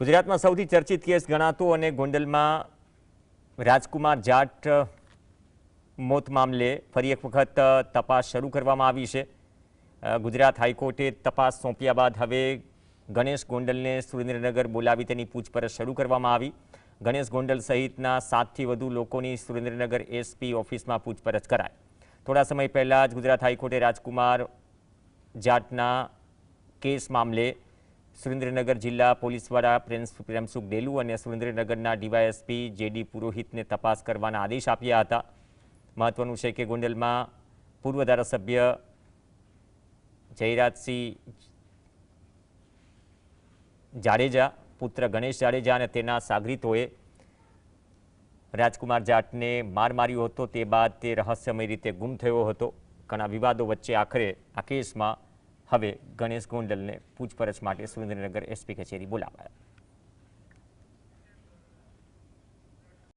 ગુજરાતમાં સૌથી ચર્ચિત કેસ ગણાતો અને ગોંડલમાં રાજકુમાર જાટ મોત મામલે ફરી એક વખત તપાસ શરૂ કરવામાં આવી છે. ગુજરાત હાઈકોર્ટે તપાસ સોંપ્યા બાદ હવે ગણેશ ગોંડલને સુરેન્દ્રનગર બોલાવી તેની પૂછપરછ શરૂ કરવામાં આવી. ગણેશ ગોંડલ સહિતના સાતથી વધુ લોકોની સુરેન્દ્રનગર એસપી ઓફિસમાં પૂછપરછ કરાય થોડા સમય પહેલાં જ ગુજરાત હાઈકોર્ટે રાજકુમાર જાટના કેસ મામલે સુરેન્દ્રનગર જિલ્લા પોલીસ વડા પ્રિન્સ પ્રેમસુખ ડેલુ અને સુરેન્દ્રનગરના ડીવાયએસપી જેડી પુરોહિતને તપાસ કરવાના આદેશ આપ્યા હતા. મહત્વનું છે કે ગોંડલમાં પૂર્વ ધારાસભ્ય જયરાજસિંહ જાડેજા, પુત્ર ગણેશ જાડેજા અને તેના સાગરીતોએ રાજકુમાર જાટને માર માર્યો હતો. તે બાદ તે રહસ્યમય રીતે ગુમ થયો હતો. ઘણા વિવાદો વચ્ચે આખરે આ કેસમાં હવે ગણેશ ગોંડલને પૂછપરછ માટે સુરેન્દ્રનગર એસપી કચેરી બોલાવાયા.